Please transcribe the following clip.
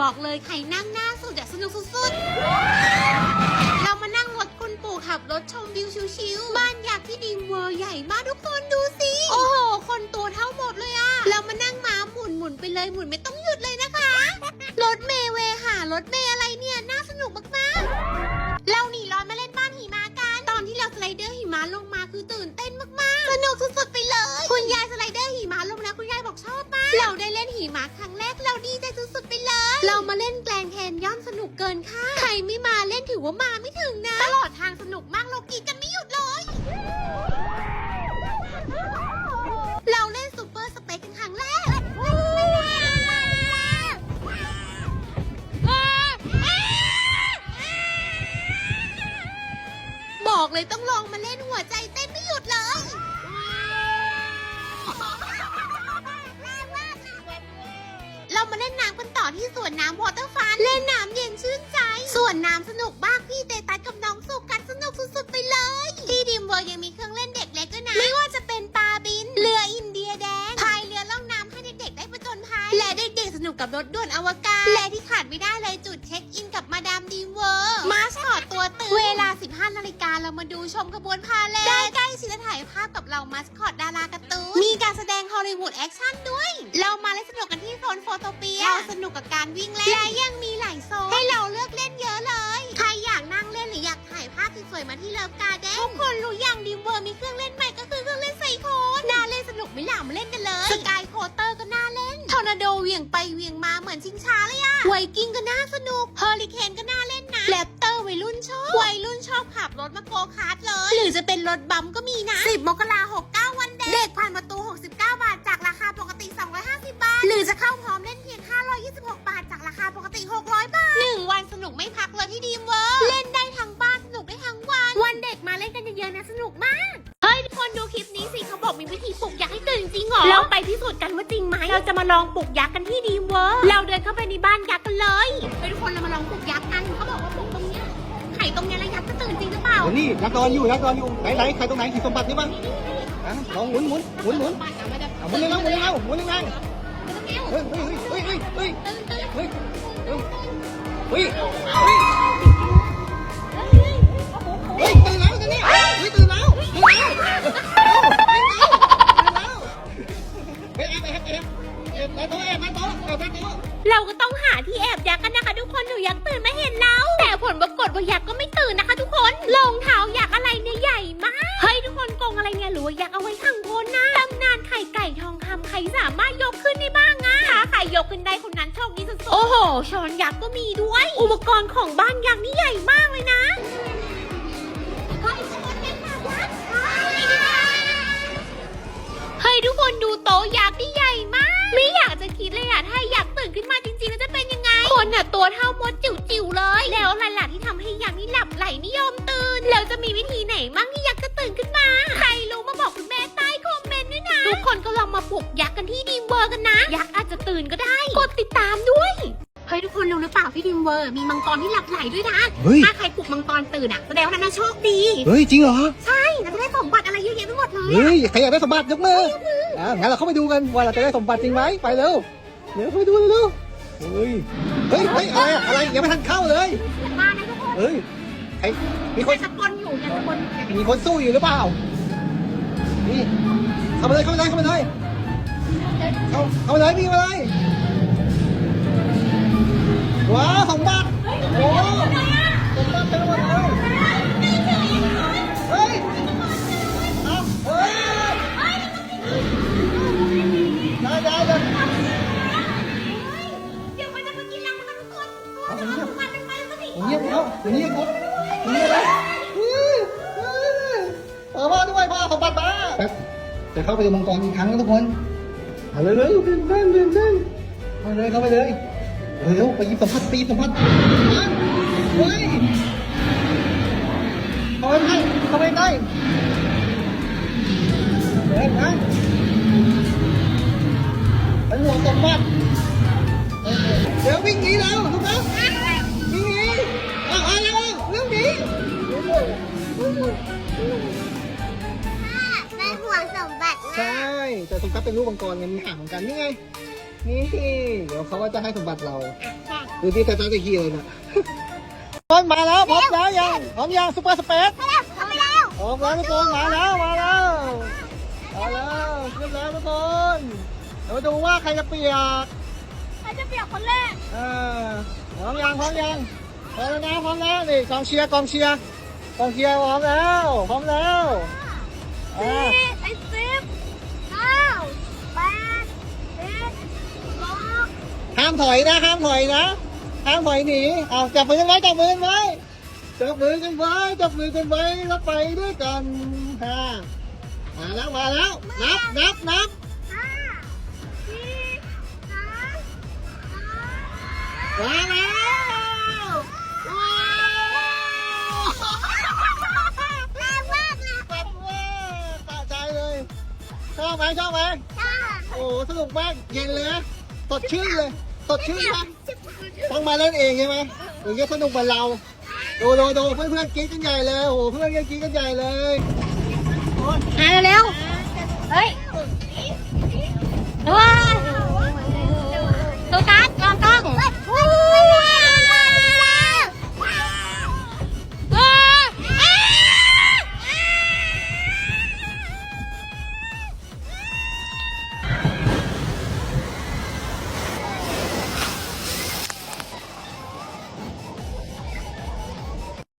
บอกเลยใครนั่งหน้าสุดอะสนุกสุดๆ เรามานั่งรถคุณปู่ขับรถชมวิวชิวๆ บ้านอยากที่ดีเวอร์ใหญ่มากทุกคนดูสิ โอ้โห คนตัวเท่าหมดเลยอะเรามานั่งม้าหมุนหมุนๆไปเลยหมุนไม่ต้องหยุดเลยนะคะ รถเมเวหารถเมอะไรเนี่ย น่าสนุกมากๆ มาไม่ ที่สวนน้ำวอเตอร์ฟันเล่นน้ำเย็นชื่นใจ ส่วนน้ำสนุกมากพี่เตตัสกับน้องสุกันสนุกสุดๆไปเลยที่ดิมเวอร์ยังมีเครื่องเล่นเด็กเล็กด้วยนะ ไม่ว่าจะเป็นปลาบิน เรืออินเดียแดงพายเรือล่องน้ำให้เด็กๆได้ผจญภัยและเด็กๆสนุกกับรถด่วนอวกาศและที่ขาดไม่ได้เลยจุดเช็คอินกับมาดามดีมเวอร์มาคอตตัวตึง เวลา 15นาฬิกาเรามาดูชมขบวนพาเลทได้ใกล้ชิดและถ่ายภาพกับเรามาสคอตดาราการ์ตูน มีการแสดงฮอลลีวูดแอคชั่นด้วย เรามาเล่นสนุกกันที่โซนโฟโตเปีย เราสนุกกับการวิ่งเล่นและยังมีหลายโซ งไปเหวี่ยงมาเหมือนชิงช้าเลยอะไวกิ้งก็น่าสนุกเฮอริเคนก็น่าเล่นนะแรปเตอร์วัยรุ่นชอบวัยรุ่นชอบขับรถมาโกคาร์ทเลย หรือจะเป็นรถบัมป์ก็มีนะ 10 มกราหกเก้าวันเด็กเด็กผ่านประตู อเราไปพิสูจน์กันว่าจริงไหมเราจะมาลองปลุกยักษ์กันที่ดีมเวิร์เราเดินเข้าไปในบ้านยักษ์กันเลยเฮ้ยทุกคนเรามาลองปลุกยักษ์กันเขาบอกว่าปลุกตรงเนี้ยไข่ตรงเนี้ยแล้วยักษ์จะตื่นจริงหรือเปล่าเดี๋ยวนี่ยักษ์นอนอยู่ยักษ์นอนอยู่ไหนไหนใครตรงไหนขีดสมบัตินี่บ้างอะลองหมุนหมุนหมุนหมุนเอาหมุนเลยนะหมุนเลยนะหมุนเลยนะเฮ้ยเฮ้ยเฮ้ยเฮ้ยเฮ้ยเฮ้ยเฮ้ยเฮ้ยากฏว่ายักษ์ก็ไม่ตื่นนะคะ ทุกคนรองเท้ายักษ์อะไรเนี่ยใหญ่มาก เฮ้ยทุกคนโกงอะไรเนี่ยหรือว่ายักษ์เอาไว้ขังคนนะตำนานไข่ไก่ทองคำใครสามารถยกขึ้นได้บ้างอะถ้าใครยกขึ้นได้คนนั้นโชคดีสุดๆโอ้โหช้อนยักษ์ก็มีด้วย อุปกรณ์ของบ้านยักษ์นี่ใหญ่มากเลยนะเฮ้ยช้อนยักษ์มายักษ์เฮ้ยทุกคนดูโต๊ะยักษ์ที่ใหญ่มาก ตัวเท่ามดจิ๋วๆเลย แล้วอะไรล่ะที่ทำให้ยักษ์นี่หลับไหลไม่ยอมตื่น แล้วจะมีวิธีไหนบ้างที่ยักษ์จะตื่นขึ้นมา ใครรู้มาบอกคุณแม่ใต้คอมเมนต์ด้วยนะ ทุกคนก็ลองมาปลุกยักษ์กันที่ดีมเวอร์กันนะ ยักษ์อาจจะตื่นก็ได้ กดติดตามด้วยเฮ้ยทุกคนรู้หรือเปล่าที่ดีมเวอร์มีมังกรที่หลับไหลด้วยนะเฮ้ยถ้าใครปลุกมังกรตื่นอะแสดงว่านั้นนะโชคดี เฮ้ยจริงเหรอ ใช่เราจะได้สมบัติอะไรเยอะแยะไปหมดเลยอะเฮ้ยใครอยากได้สมบัติยกมืออะงั้นเราเข้าไปดูกันว่าเราจะได้สมบัติจริงไหมไปเร็วเดี๋ยวเข้าไปดูเร็วๆเฮ้ย เฮ้ยเฮ้ยอะไรอะอะไรยังไม่ทันเข้าเลย มานะทุกคนเฮ้ยใครมีคนอย่ตะกอนอยู่อย่าตะกอนมีคนสู้อยู่หรือเปล่า นี่เข้ามาเลยเข้ามาเลยเข้ามาเลยเข้าเข้ามาเลยพี่มาเลย ว้าวสมบัติโอ้สม แล้วผมเงียบครับผมเงียบแล้วเออพ่อด้วยพ่อสมบัติมาจะเข้าไปดูมังกรอีกครั้งนะทุกคนเอาเลยเลยตื่นเต้นตื่นเต้นเข้าเลยเข้าไปเลยเร็วไปยิบสัมผัสไปหยิบสัมผัสเฮ้ยเข้าไปได้เข้าไปได้เดินนะ เป็นห่วงสมบัติใช่แต่สมกับเป็นรูปมังกรไงมีหางเหมือนกันนี่ไง นี่เดี๋ยวเขาก็จะให้สมบัติเราใช่ดูที่ตาตาจะขี่เลยนะต้นมาแล้วพร้อมแล้วยังพร้อมยังซุปเปอร์สเปซไปแล้วทำไปแล้วพร้อมแล้วทุกคนมาแล้วมาแล้วมาแล้วขึ้นแล้วทุกคนเดี๋ยวดูว่าใครจะเปียกใครจะเปียกคนแรกเออพร้อมยังพร้อมยังพร้อมแล้วนะพร้อมแล้วนี่กองเชียร์กองเชียร์กองเชียร์พร้อมแล้วพร้อมแล้วอ่า ห้ามถอยนะห้ามถอยนะห้ามถอยหนีเอาจับมือกันไว้จับมือกันไว้จับมือกันไว้จับมือกันไว้แล้วไปด้วยกันฮ่ามาแล้วมาแล้วนับนับนับห้าสี่สามสองมาแล้วว้าวแรงมากเลยแบบว่าสะใจเลยชอบไหมชอบไหมจ้าโอ้สนุกมากเย็นเลยนะ สดชื่นเลยสดชื่นไหมต้องมาเล่นเองใช่ไหมถึงจะสนุกเหมือนเราดูดูดูเพื่อนเพื่อนๆกรี๊ดกันใหญ่เลยโอ้โหเพื่อนกันกรี๊ดกันใหญ่เลยอะเร็วเ